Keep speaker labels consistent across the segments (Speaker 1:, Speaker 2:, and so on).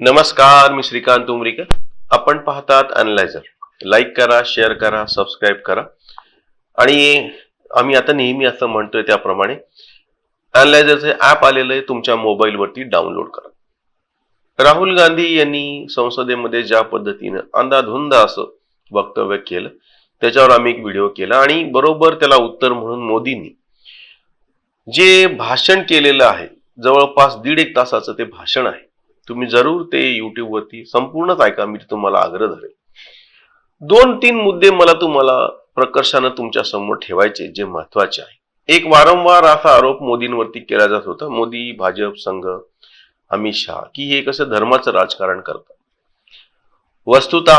Speaker 1: नमस्कार मी श्रीकांत उमरीकर. आपण पाहतात अनलायझर लाईक करा शेअर करा सबस्क्राईब करा. आणि आम्ही आता नेहमी असं म्हणतोय त्याप्रमाणे अनलायझरचे ॲप आलेलं आहे तुमच्या मोबाईलवरती डाउनलोड करा. राहुल गांधी यांनी संसदेमध्ये ज्या पद्धतीनं अंदाधुंद असं वक्तव्य केलं त्याच्यावर आम्ही एक व्हिडिओ केला. आणि बरोबर त्याला उत्तर म्हणून मोदींनी जे भाषण केलेलं आहे जवळपास दीड एक तासाचं ते भाषण आहे तुम्ही जरूर ते युट्यूबवरती वरती संपूर्णच ऐका मी तुम्हाला आग्रह धरेल. दोन तीन मुद्दे मला तुम्हाला प्रकर्षानं तुमच्यासमोर ठेवायचे जे महत्त्वाचे आहे. एक वारंवार असा आरोप मोदींवरती केला जात होता मोदी भाजप संघ अमित शहा की हे कसं धर्माचं राजकारण करतात. वस्तुत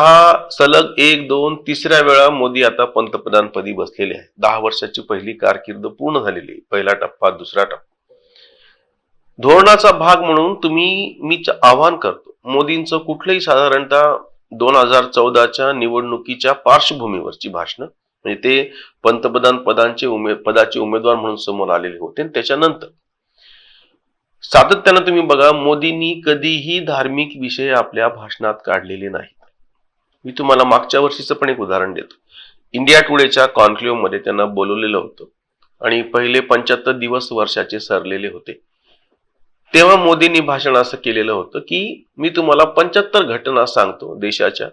Speaker 1: सलग एक दोन तिसऱ्या वेळा मोदी आता पंतप्रधानपदी बसलेले आहे दहा वर्षाची पहिली कारकीर्द पूर्ण झालेली आहे. पहिला टप्पा दुसरा टप्पा. धोरणाचा भाग म्हणून तुम्ही मी च- आवाहन करतो. मोदींचं कुठलंही साधारणतः दोन हजार चौदाच्या निवडणुकीच्या पार्श्वभूमीवरची भाषणं म्हणजे ते पंतप्रधान पदांचे उमे पदाचे उमेदवार म्हणून समोर आलेले होते आणि त्याच्यानंतर. सातत्यानं तुम्ही बघा मोदींनी कधीही धार्मिक विषय आपल्या भाषणात काढलेले नाहीत. मी तुम्हाला मागच्या वर्षीचं पण एक उदाहरण देतो. इंडिया टुडेच्या कॉन्क्लेव्हमध्ये त्यांना बोलवलेलं होतं आणि पहिले पंच्याहत्तर दिवस वर्षाचे सरलेले होते. तेव्हा मोदींनी भाषण असं केलेलं होतं की मी तुम्हाला पंच्याहत्तर घटना सांगतो देशाच्या.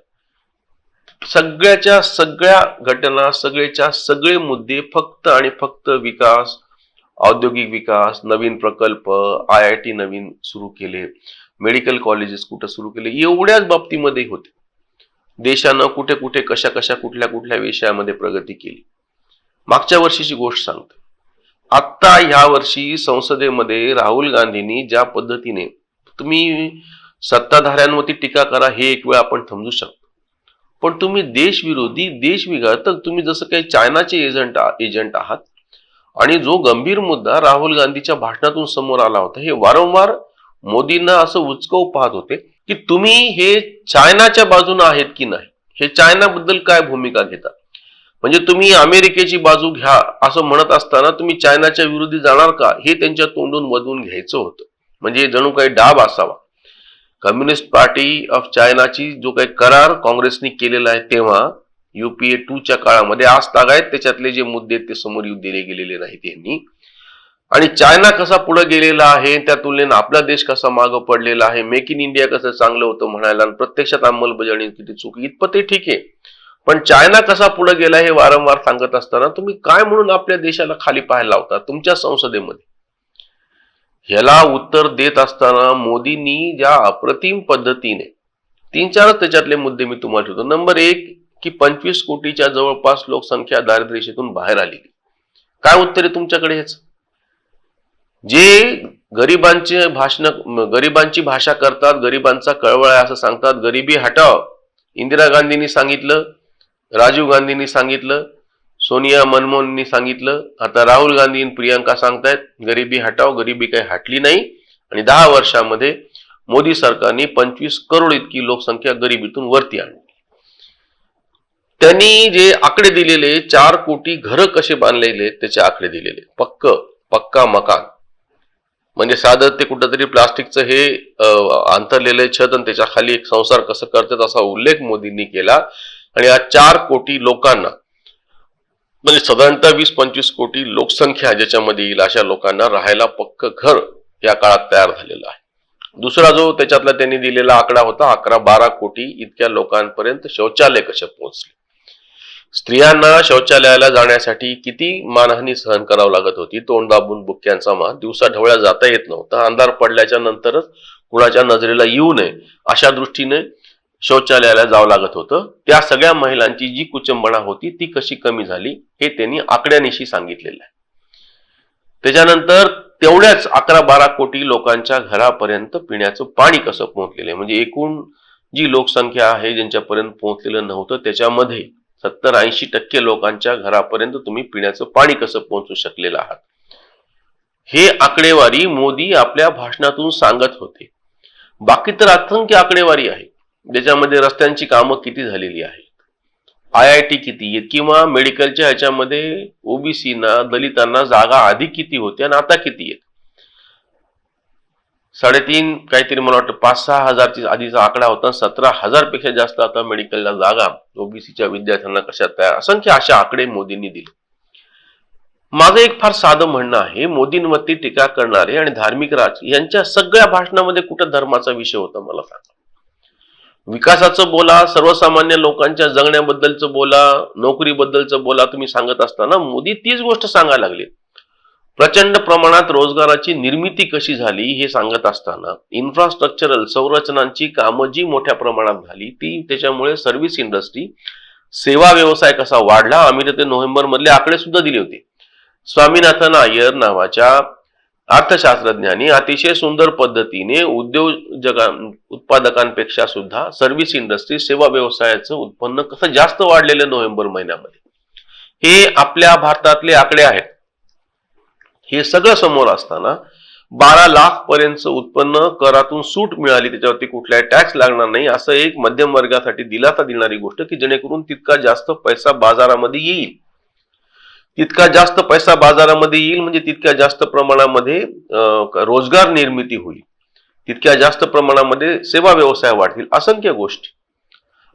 Speaker 1: सगळ्याच्या सगळ्या घटना सगळेच्या सगळे मुद्दे फक्त आणि फक्त विकास औद्योगिक विकास नवीन प्रकल्प आय आय टी नवीन सुरू केले. मेडिकल कॉलेजेस कुठं सुरू केले? एवढ्याच बाबतीमध्ये होते. देशानं कुठे कुठे कशा कशा कुठल्या कुठल्या विषयामध्ये प्रगती केली. मागच्या वर्षीची गोष्ट सांगतो. आत्ता ह्या वर्षी संसदेमध्ये राहुल गांधींनी ज्या पद्धतीने तुम्ही सत्ताधाऱ्यांवरती टीका करा हे एक वेळ आपण समजू शकतो. पण तुम्ही देशविरोधी देशविघातक तुम्ही जसं काही चायनाचे एजंट एजंट आहात आणि जो गंभीर मुद्दा राहुल गांधीच्या भाषणातून समोर आला होता हे वारंवार मोदींना असं उचकव पाहत होते की तुम्ही हे चायनाच्या बाजूने आहेत की नाही? हे चायनाबद्दल काय भूमिका घेता म्हणजे तुम्ही अमेरिकेची बाजू घ्या असं म्हणत असताना तुम्ही चायनाच्या विरोधी जाणार का? हे त्यांच्या तोंडून मधून घ्यायचं होतं. म्हणजे जणू काही डाब असावा. कम्युनिस्ट पार्टी ऑफ चायनाची जो काही करार काँग्रेसने केलेला आहे तेव्हा युपीए टूच्या काळामध्ये आज तागायत त्याच्यातले जे मुद्दे आहेत ते समोर येऊ दिले गेलेले नाहीत यांनी. आणि चायना कसा पुढे गेलेला आहे त्या तुलनेनं आपला देश कसा मागं पडलेला आहे मेक इन इंडिया कसं चांगलं होतं म्हणायला आणि प्रत्यक्षात अंमलबजावणी किती चूक इतपत ते ठीक आहे. पण चायना कसा पुढे गेला हे वारंवार सांगत असताना तुम्ही काय म्हणून आपल्या देशाला खाली पाहायला लावता तुमच्या संसदेमध्ये? ह्याला उत्तर देत असताना मोदींनी ज्या अप्रतिम पद्धतीने तीन चारच त्याच्यातले मुद्दे मी तुम्हाला ठेवतो. नंबर एक की पंचवीस कोटीच्या जवळपास लोकसंख्या दारिद्र्य बाहेर आलेली. काय उत्तर आहे तुमच्याकडे ह्याच जे गरिबांचे भाषण गरिबांची भाषा करतात गरिबांचा कळवळ आहे असं सांगतात गरिबी हटाव. इंदिरा गांधींनी सांगितलं राजीव गांधींनी सांगितलं सोनिया मनमोहननी सांगितलं आता राहुल गांधी आणि सांगतायत गरिबी हटाव गरिबी काही हटली नाही. आणि दहा वर्षामध्ये मोदी सरकारने पंचवीस करोड इतकी लोकसंख्या गरिबीतून वरती आणली. त्यांनी जे आकडे दिलेले चार कोटी घरं कसे बांधलेले त्याचे आकडे दिलेले. पक्क पक्का मकान. म्हणजे साधं ते कुठंतरी प्लास्टिकचं हे अंतरलेलं छत आणि त्याच्याखाली एक संसार कसं करतात असा उल्लेख मोदींनी केला. आणि या चार कोटी लोकांना म्हणजे साधारणतः वीस पंचवीस कोटी लोकसंख्या ज्याच्यामध्ये येईल अशा लोकांना राहायला पक्क घर या काळात तयार झालेलं आहे. दुसरा जो त्याच्यातला त्यांनी दिलेला आकडा होता अकरा बारा कोटी इतक्या लोकांपर्यंत शौचालय कसे पोहोचले? स्त्रियांना शौचालयाला जाण्यासाठी किती मानहानी सहन करावं लागत होती? तोंड दाबून बुक्क्यांचा मान दिवसा ढवळ्या जाता येत नव्हता अंधार पडल्याच्या नंतरच कुणाच्या नजरेला येऊ नये अशा दृष्टीने शौचालयाला जावं लागत होतं. त्या सगळ्या महिलांची जी कुचंबणा होती ती कशी कमी झाली हे त्यांनी आकड्यानिशी सांगितलेलं आहे. त्याच्यानंतर तेवढ्याच अकरा बारा कोटी लोकांच्या घरापर्यंत पिण्याचं पाणी कसं पोहोचलेलं आहे? म्हणजे एकूण जी लोकसंख्या आहे ज्यांच्यापर्यंत पोहोचलेलं नव्हतं त्याच्यामध्ये सत्तर ऐंशी टक्के लोकांच्या घरापर्यंत तुम्ही पिण्याचं पाणी कसं पोहोचू शकलेलं आहात? हे आकडेवारी मोदी आपल्या भाषणातून सांगत होते. बाकी तर असंख्य आकडेवारी आहे ज्याच्यामध्ये रस्त्यांची कामं किती झालेली आहेत? आय आय टी किती आहेत? किंवा मेडिकलच्या ह्याच्यामध्ये ओबीसीना दलितांना जागा आधी किती होत्या आणि आता किती आहेत? साडेतीन काहीतरी मला वाटतं पाच सहा हजारची आधीचा आकडा होता सतरा हजारपेक्षा जास्त आता मेडिकलला जागा ओबीसीच्या विद्यार्थ्यांना कशा तयार? असंख्य अशा आकडे मोदींनी दिले. माझं एक फार साधं म्हणणं आहे मोदींवरती टीका करणारे आणि धार्मिक राज यांच्या सगळ्या भाषणामध्ये कुठं धर्माचा विषय होता मला सांगा. विकासाचं बोला सर्वसामान्य लोकांच्या जगण्याबद्दलचं बोला नोकरीबद्दलचं बोला तुम्ही सांगत असताना मोदी तीच गोष्ट सांगायला लागले. प्रचंड प्रमाणात रोजगाराची निर्मिती कशी झाली हे सांगत असताना इन्फ्रास्ट्रक्चरल संरचनांची कामं जी मोठ्या प्रमाणात झाली ती त्याच्यामुळे सर्व्हिस इंडस्ट्री सेवा व्यवसाय कसा वाढला आम्ही तर ते नोव्हेंबर मधले आकडे सुद्धा दिले होते. स्वामीनाथन अय्यर नावाच्या अर्थशास्त्रज्ञांनी अतिशय सुंदर पद्धतीने उद्योजकां उत्पादकांपेक्षा सुद्धा सर्व्हिस इंडस्ट्री सेवा व्यवसायाचं उत्पन्न कसं जास्त वाढलेलं नोव्हेंबर महिन्यामध्ये. हे आपल्या भारतातले आकडे आहेत. हे सगळं समोर असताना बारा लाख पर्यंत उत्पन्न करातून सूट मिळाली त्याच्यावरती कुठलाही टॅक्स लागणार नाही असं एक मध्यम वर्गासाठी दिलासा देणारी गोष्ट की जेणेकरून तितका जास्त पैसा बाजारामध्ये येईल. तितका जास्त पैसा बाजारामध्ये येईल म्हणजे तितक्या जास्त प्रमाणामध्ये अं, रोजगार निर्मिती होईल. तितक्या जास्त प्रमाणामध्ये सेवा व्यवसाय वाढतील असंख्य गोष्टी.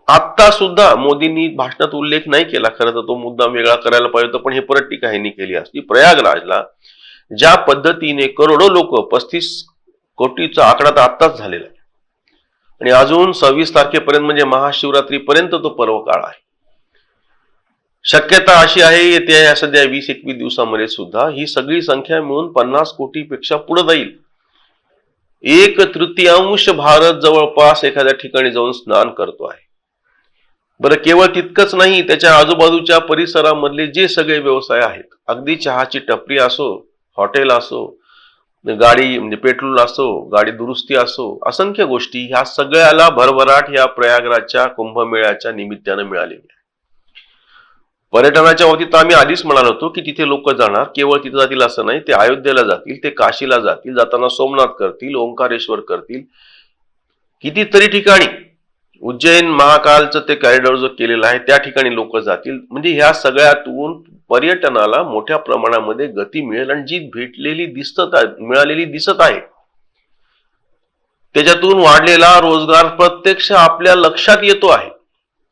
Speaker 1: आता सुद्धा मोदींनी भाषणात उल्लेख नाही केला खरं तर तो मुद्दा वेगळा करायला पाहिजे होता पण हे परत टीका ह्यांनी केली असती. प्रयागराजला ज्या पद्धतीने करोडो लोक पस्तीस कोटीचा आकडा तर आत्ताच झालेला आहे. आणि अजून सव्वीस तारखेपर्यंत म्हणजे महाशिवरात्रीपर्यंत तो पर्व काळ आहे. शक्यता अशी आहे येत्या या सध्या वीस एकवीस दिवसामध्ये सुद्धा. ही सगळी संख्या मिळून पन्नास कोटीपेक्षा पुढे जाईल. एक तृतीयांश भारत जवळपास एखाद्या ठिकाणी जाऊन स्नान करतो आहे. बरं केवळ तितकंच नाही त्याच्या आजूबाजूच्या परिसरामधले जे सगळे व्यवसाय आहेत अगदी चहाची टपरी असो हॉटेल असो गाडी म्हणजे पेट्रोल असो गाडी दुरुस्ती असो असंख्य गोष्टी ह्या सगळ्याला भरभराट या प्रयागराजच्या कुंभमेळ्याच्या निमित्तानं मिळालेल्या पर्यटनाच्या बाबतीत आम्ही आधीच म्हणालो होतो की तिथे लोक जाणार केवळ तिथे जातील असं नाही ते अयोध्येला जातील ते काशीला जातील जाताना सोमनाथ करतील ओंकारेश्वर करतील. कितीतरी ठिकाणी उज्जैन महाकालचं ते कॅरिडॉर जो केलेला आहे त्या ठिकाणी लोक जातील. म्हणजे ह्या सगळ्यातून पर्यटनाला मोठ्या प्रमाणामध्ये गती मिळेल आणि जी भेटलेली दिसत मिळालेली दिसत आहे त्याच्यातून वाढलेला रोजगार प्रत्यक्ष आपल्या लक्षात येतो आहे.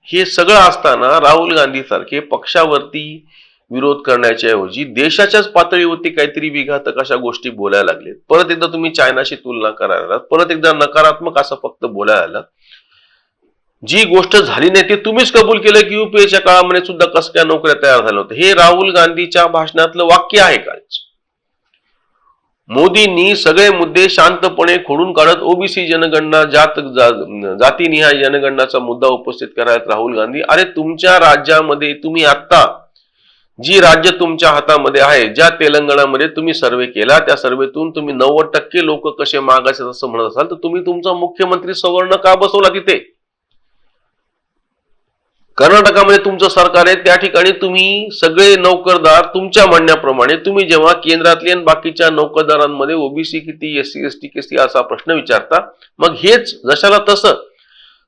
Speaker 1: हे सगळं असताना राहुल गांधी सारखे पक्षावरती विरोध करण्याच्या ऐवजी देशाच्याच पातळीवरती काहीतरी विघातक अशा गोष्टी बोलायला लागलेत. परत एकदा तुम्ही चायनाशी तुलना करायला आलात परत एकदा नकारात्मक असं फक्त बोलायला लागलात. जी गोष्ट झाली नाही ते तुम्हीच कबूल केलं की युपीएच्या काळामध्ये सुद्धा कसं काय नोकऱ्या तयार झाल्या होत्या. हे राहुल गांधीच्या भाषणातलं वाक्य आहे का मोदींनी सगळे मुद्दे शांतपणे खोडून काढत ओबीसी जनगणना जात जातीनिहाय जनगणनाचा मुद्दा उपस्थित करायला राहुल गांधी. अरे तुमच्या राज्यामध्ये तुम्ही आता जी राज्य तुमच्या हातामध्ये आहे ज्या तेलंगणामध्ये तुम्ही सर्वे केला त्या सर्वेतून तुम्ही नव्वद टक्के लोक कसे मागायचे असं म्हणत असाल तर तुम्ही तुमचा मुख्यमंत्री सवर्ण का बसवला तिथे? कर्नाटकामध्ये तुमचं सरकार आहे त्या ठिकाणी तुम्ही सगळे नोकरदार तुमच्या म्हणण्याप्रमाणे तुम्ही जेव्हा केंद्रातले आणि बाकीच्या नोकरदारांमध्ये ओबीसी किती एस सी एस टी किती असा प्रश्न विचारता मग हेच जशाला तसं.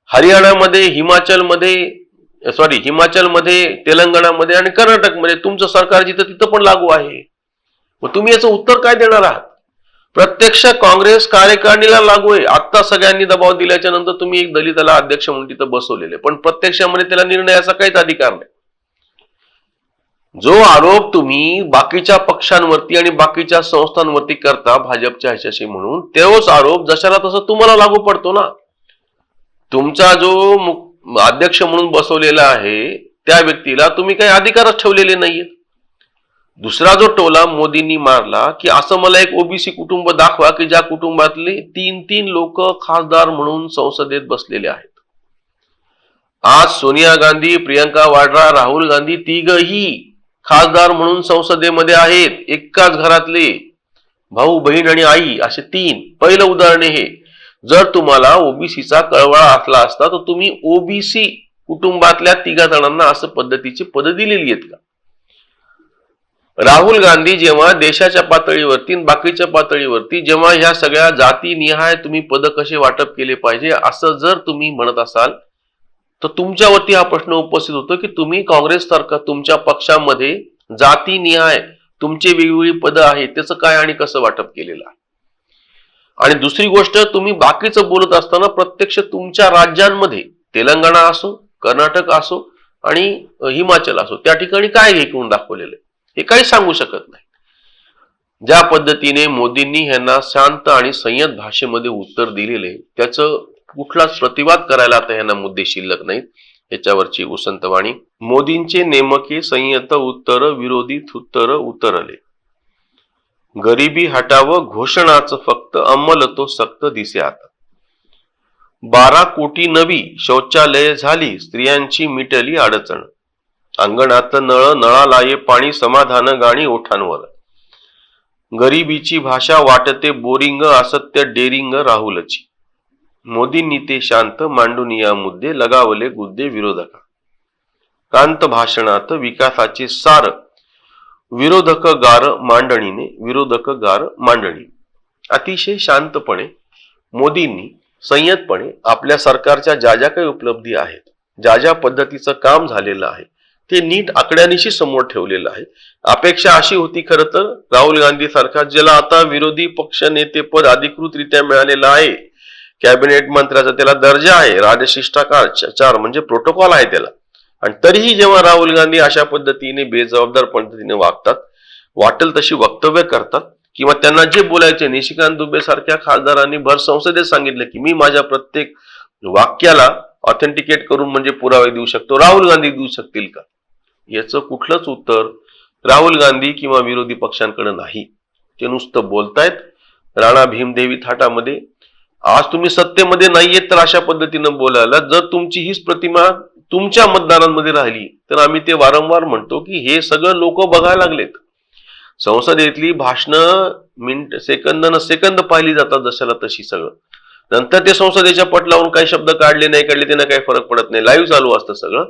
Speaker 1: हरियाणामध्ये हिमाचलमध्ये सॉरी हिमाचलमध्ये तेलंगणामध्ये आणि कर्नाटकमध्ये तुमचं सरकार जिथं तिथं पण लागू आहे. मग तुम्ही याचं उत्तर काय देणार आहात? प्रत्यक्ष काँग्रेस कार्यकारिणीला लागू आहे. आता सगळ्यांनी दबाव दिल्याच्या नंतर तुम्ही एक दलिताला अध्यक्ष म्हणून तिथं बसवलेले. पण प्रत्यक्षामध्ये त्याला निर्णयाचा काहीच अधिकार नाही. जो आरोप तुम्ही बाकीच्या पक्षांवरती आणि बाकीच्या संस्थांवरती करता भाजपच्या ह्याच्याशी म्हणून तोच आरोप जशाला तसं तुम्हाला लागू पडतो ना. तुमचा जो अध्यक्ष म्हणून बसवलेला आहे त्या व्यक्तीला तुम्ही काही अधिकारच ठेवलेले नाहीयेत. दुसरा जो टोला मोदींनी मारला की असं मला एक ओबीसी कुटुंब दाखवा की ज्या कुटुंबातले तीन तीन लोक खासदार म्हणून संसदेत बसलेले आहेत. आज सोनिया गांधी प्रियंका वाड्रा राहुल गांधी तिघही खासदार म्हणून संसदेमध्ये आहेत. एकाच घरातले भाऊ बहीण आणि आई असे तीन. पहिलं उदाहरण हे. जर तुम्हाला ओबीसीचा कळवळा असला असता तर तुम्ही ओबीसी कुटुंबातल्या तिघा जणांना असं पद्धतीची पद दिलेली आहेत का? राहुल गांधी जेव्हा देशाच्या पातळीवरती बाकीच्या पातळीवरती जेव्हा ह्या सगळ्या जाती निहाय तुम्ही पद कसे वाटप केले पाहिजे असं जर तुम्ही म्हणत असाल तर तुमच्यावरती हा प्रश्न उपस्थित होतो की तुम्ही काँग्रेस सारखा तुमच्या पक्षामध्ये जाती निहाय तुमचे वेगवेगळी पदं आहेत त्याचं काय आणि कसं वाटप केलेलं आहे? आणि दुसरी गोष्ट तुम्ही बाकीचं बोलत असताना प्रत्यक्ष तुमच्या राज्यांमध्ये तेलंगणा असो कर्नाटक असो आणि हिमाचल असो त्या ठिकाणी काय हे करून दाखवलेलं आहे? हे काही सांगू शकत नाही. ज्या पद्धतीने मोदींनी यांना शांत आणि संयत भाषेमध्ये उत्तर दिलेले त्याचं कुठलाच प्रतिवाद करायला आता यांना मुद्दे शिल्लक नाहीत. याच्यावरची उसंतवाणी मोदींचे नेमके संयत उत्तर विरोधी उत्तर उतरले. गरिबी हटावं घोषणाचं फक्त अंमल तो सक्त दिसे आता. बारा कोटी नवी शौचालय झाली स्त्रियांची मिटली अडचण. अंगणात नळ नळालाये पाणी समाधान गाणी ओठांवर. गरिबीची भाषा वाटते बोरिंग असत्य डेरिंग राहुलची. मोदींनी ते शांत मांडून या मुद्दे लगावले गुद्दे विरोधका. कांत भाषणात विकासाचे सार विरोधक गार मांडणीने विरोधक गार मांडणी. अतिशय शांतपणे मोदींनी संयतपणे आपल्या सरकारच्या ज्या ज्या काही उपलब्धी आहेत ज्या ज्या पद्धतीचं काम झालेलं आहे ते नीट आकड्यानिशी समोर ठेवलेलं आहे. अपेक्षा अशी होती खरं तर राहुल गांधी सारखा ज्याला आता विरोधी पक्ष नेते पद अधिकृतरित्या मिळालेलं आहे. कॅबिनेट मंत्र्याचा त्याला दर्जा आहे राजशिष्टाचार चार म्हणजे प्रोटोकॉल आहे त्याला. आणि तरीही जेव्हा राहुल गांधी अशा पद्धतीने बेजबाबदार पद्धतीने वागतात वाटेल तशी वक्तव्य करतात किंवा त्यांना जे बोलायचे निशिकांत दुबे सारख्या खासदारांनी भर संसदेत सांगितलं की मी माझ्या प्रत्येक वाक्याला ऑथेंटिकेट करून म्हणजे पुरावे देऊ शकतो. राहुल गांधी देऊ शकतील का? याचं कुठलंच उत्तर राहुल गांधी किंवा विरोधी पक्षांकडे नाही. ते नुसतं बोलतायत. राणा भीमदेवी थाटामध्ये आज तुम्ही सत्तेमध्ये नाहीयेत तर अशा पद्धतीनं बोलायला. जर तुमची हीच प्रतिमा तुमच्या मतदारांमध्ये राहिली तर आम्ही ते वारंवार म्हणतो की हे सगळं लोक बघायला लागलेत. संसदेतली भाषणं मिनिट सेकंद न सेकंद पाहिली जातात जशाला तशी सगळं. नंतर ते संसदेच्या पटलावरून काही शब्द काढले नाही काढले त्यांना काही फरक पडत नाही. लाईव्ह चालू असतं सगळं.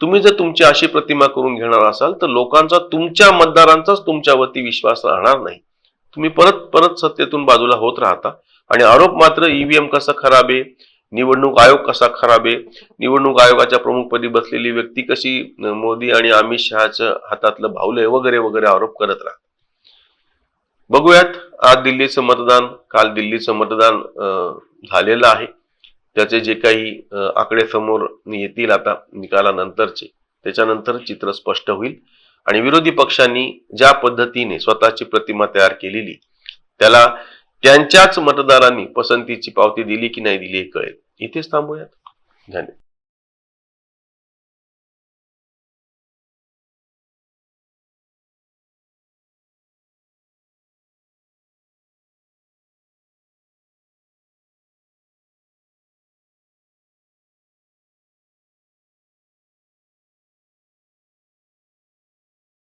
Speaker 1: तुम्ही जर तुमची अशी प्रतिमा करून घेणार असाल तर लोकांचा तुमच्या मतदारांचाच तुमच्यावरती विश्वास राहणार नाही. तुम्ही परत परत सत्तेतून बाजूला होत राहता. आणि आरोप मात्र ईव्हीएम कसा खराब आहे? निवडणूक आयोग कसा खराब आहे? निवडणूक आयोगाच्या प्रमुखपदी बसलेली व्यक्ती कशी? मोदी आणि अमित शहाच्या हातातलं भावलंय वगैरे वगैरे आरोप करत राहत बघूयात आज दिल्लीचं मतदान काल दिल्लीचं मतदान झालेलं आहे. त्याचे जे काही आकडे समोर येतील आता निकालानंतरचे त्याच्यानंतर चित्र स्पष्ट होईल. आणि विरोधी पक्षांनी ज्या पद्धतीने स्वतःची प्रतिमा तयार केलेली त्याला त्यांच्याच मतदारांनी पसंतीची पावती दिली की नाही दिली हे कळेल. इथेच थांबूयात. धन्यवाद.